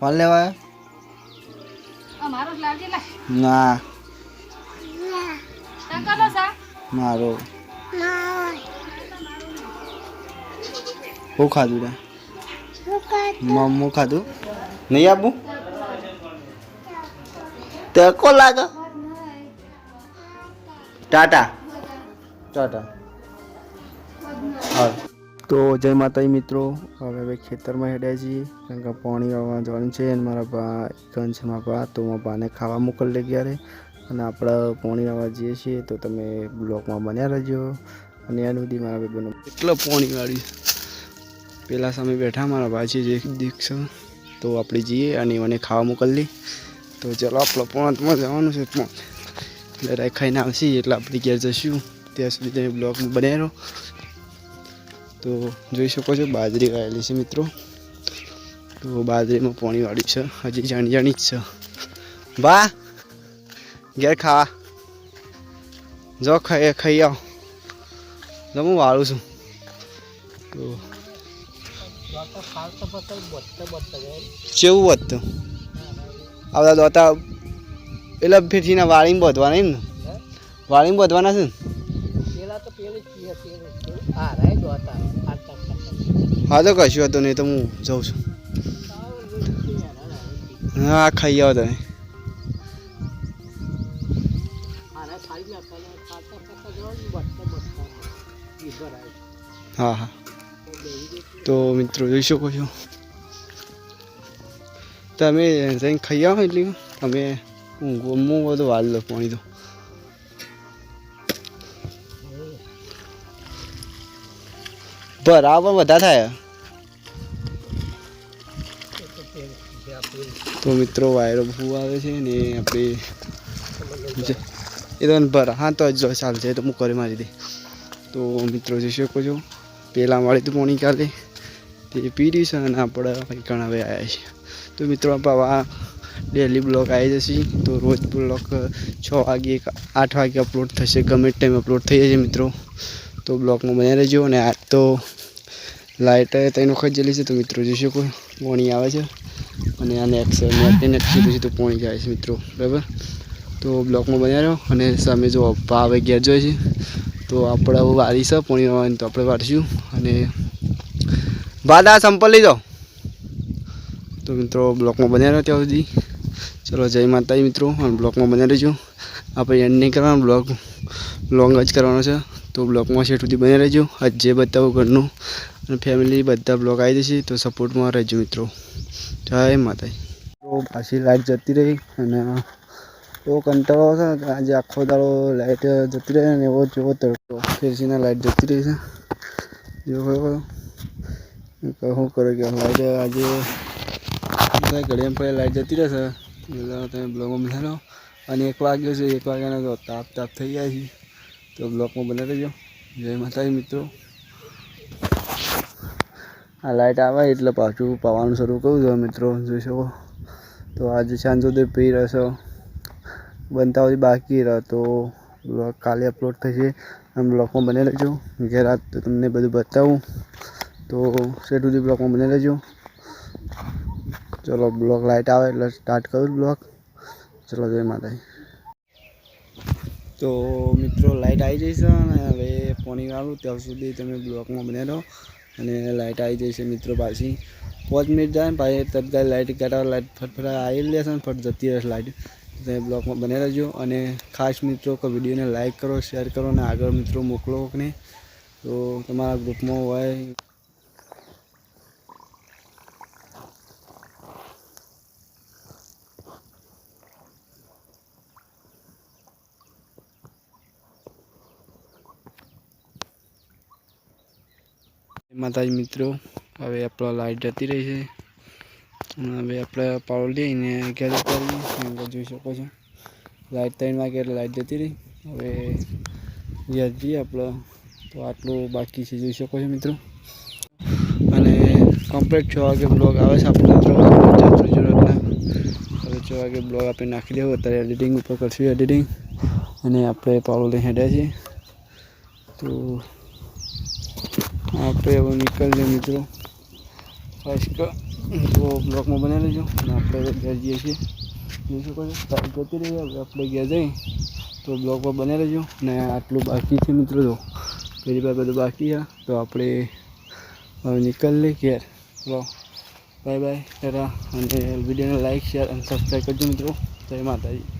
Phone લેવા ના. મારો. હું ખાધું રે મમ્મું ખાધું. નહીં આપું? તકો લાગે? ટાટા. ટાટા. હા. તો જય માતાજી મિત્રો. હવે હવે ખેતરમાં હેડ્યા છીએ. કારણ કે પાણી વાળવા જવાનું છે અને મારા બા ગન છે મારા બા તો મારા બાને ખાવા મોકલી ગયા રે અને આપણે પાણી વાળવા જઈએ છીએ તો તમે બ્લોકમાં બન્યા રહેજો. અને એનું સુધી મારા ભાઈબંધો એટલો પાણી વાળી. પેલા સામે બેઠા મારા બા છે, જે દીક્ષ. તો આપણે જઈએ અને મને ખાવા મોકલી તો ચલો આપણે પોણાતમાં જવાનું છે. એટલે રાખાઈને આવશે એટલે આપણે ઘેર જશું. ત્યાં સુધી તમે બ્લોકમાં રહો. તો જોઈ શકો છો, બાજરી વાયેલી છે મિત્રો. તો બાજરીમાં પાણી વાળ્યું છે, હજી જાણી જાણી જ છે. બા ઘેર ખાવા જો ખાઈ ખાઈ આવ. જો હું વાળું છું. તો કેવું હતું આવતા દોતા એટલે ફેરથી વાળીમાં બધવાના ને? વાળીમાં બધવાના છે ને? હા, તો કશું હતું નહીં, તો હું જાઉં છું. હા ખાઈ આવો તમે. હા હા. તો મિત્રો, જોઈ શકો છો. તમે જઈને ખાઈ આવો, એટલે અમે હું ગમું બધું વાલ લો પાણી તો બરાબર બધા થાય. તો મિત્રો, વાયરો બહુ આવે છે ને આપણે એ તો ભર, હા, તો જો ચાલશે તો હું કરી મારી દે. તો મિત્રો, જોઈ શકો છો પહેલાં મળી તો પોણી કાલે તે પી રહ્યું છે અને આપણે ઘણા હવે આવ્યા છીએ તો મિત્રો, આપણે આ ડેલી બ્લોગ આવી જશે. તો રોજ બ્લોગ છ વાગે આઠ વાગે અપલોડ થશે. ગમે ટાઈમ અપલોડ થઈ જશે મિત્રો. તો બ્લોગમાં બન્યા રહેજો અને આજ તો લાઇટ ત્રણ વખત જલી છે તો મિત્રો, જોઈ શકો પોણી આવે છે. અને આ નેક્સ્ટ નેટ નેટ તો, પાણી જાય છે મિત્રો, બરાબર? તો બ્લોકમાં બન્યા રહ્યો, અને સામે જો ભાવ અગિયાર જોઈએ છે, તો આપણે વારી છે, પોણી તો આપણે વારશું. અને બાદા સંપલ લઈ જાઓ તો મિત્રો, બ્લોકમાં બન્યા રહ્યો ત્યાં સુધી. ચલો, જય માતાજી મિત્રો, અને બ્લોકમાં બન્યા રહેજો આપણે એન્ડ નહીં કરવાનો બ્લોગ લોંગ જ કરવાનો છે. તો બ્લોકમાં છેટ સુધી બન્યા રહેજો આજે બતાવું ઘરનું. અને ફેમિલી બધા બ્લોગ આવી જશે, તો સપોર્ટમાં રહેજો મિત્રો. જય માતાજી. તો પાછી લાઇટ જતી રહી અને એવો કંટાળો હતો આજે આખો દાડો લાઇટ જતી રહી અને એવો જેવો તડકો. ફેરસીના લાઈટ જતી રહી છે. જો શું કરો કે લાઇટ આજે ઘડીએ પડે લાઈટ જતી રહેશે. એટલે તમે બ્લોગમાં લો અને એક વાગ્યો છે, એક વાગ્યાનો તો તાપ તાપ થઈ ગયા છે. તો બ્લોગમાં બનાવી દેજો જય માતાજી મિત્રો. આ લાઇટ આવે એટલે પાછું પાવાનું શરૂ કરું છું, મિત્રો, જોઈ શકો. તો આજે સાંજ સુધી પી રહેશો. બનતા હોય બાકી રહે. તો બ્લોગ કાલે અપલોડ થશે. આમ બ્લોગમાં બને રહેજો. ઘેર આજ તો તમને બધું બતાવું. તો સેટ સુધી બ્લોગમાં બને રહેજો. ચલો બ્લોગ લાઇટ આવે એટલે સ્ટાર્ટ કરું બ્લોગ ચલો, જય માતાજી. તો મિત્રો લાઇટ આવી જઈશ અને હવે પોણી વાળું. ત્યાં સુધી તમે બ્લોકમાં બને રહો. અને લાઇટ આવી જાય છે મિત્રો પાછી. પાંચ મિનિટ જાય ને પાછી તત્કાલ લાઇટ કાઢવા લાઇટ ફટફટ આવી લેશે ને ફટ જતી રહેશે લાઈટ તમે બ્લોકમાં બને રહેજો. અને ખાસ મિત્રો કે વિડીયોને લાઇક કરો શેર કરો અને આગળ મિત્રો મોકલો ને તો તમારા ગ્રુપમાં હોય માતાજી મિત્રો, હવે આપણો લાઈટ જતી રહી છે. હવે આપણે પાવર લઈને ઘેર કરીએ જોઈ શકો છો. લાઈટ ત્રણ વાગે એટલે લાઈટ જતી રહી. હવે ઘેર જઈએ આપણે. તો આટલું બાકી છે, જોઈ શકો છો મિત્રો. અને કમ્પ્લીટ છ વાગે બ્લોગ આવે છે આપણે જરૂરતના હવે છ વાગે બ્લોગ આપણે નાખી દેવું. અત્યારે એડિટિંગ ઉપર કરશું એડિટિંગ અને આપણે પાવર લઈને હેડ્યા છીએ. તો આપણે હવે નીકળીએ મિત્રો. ફર્સ્ટ તો બ્લોકમાં બનાવી લેજો. અને આપણે ઘેર જઈએ છીએ. જોઈ શકો છો જતી રહી. હવે આપણે ઘેર જઈ તો બ્લોકમાં બનાવી લેજો. ને આટલું બાકી છે મિત્રો તો પેલી બાર બધું બાકી છે. તો આપણે હવે નીકળીએ ઘેર. ચલો બાય બાય. ટાટા. અને વિડીયોને લાઈક, શેર અને સબસ્ક્રાઈબ કરજો મિત્રો. જય માતાજી.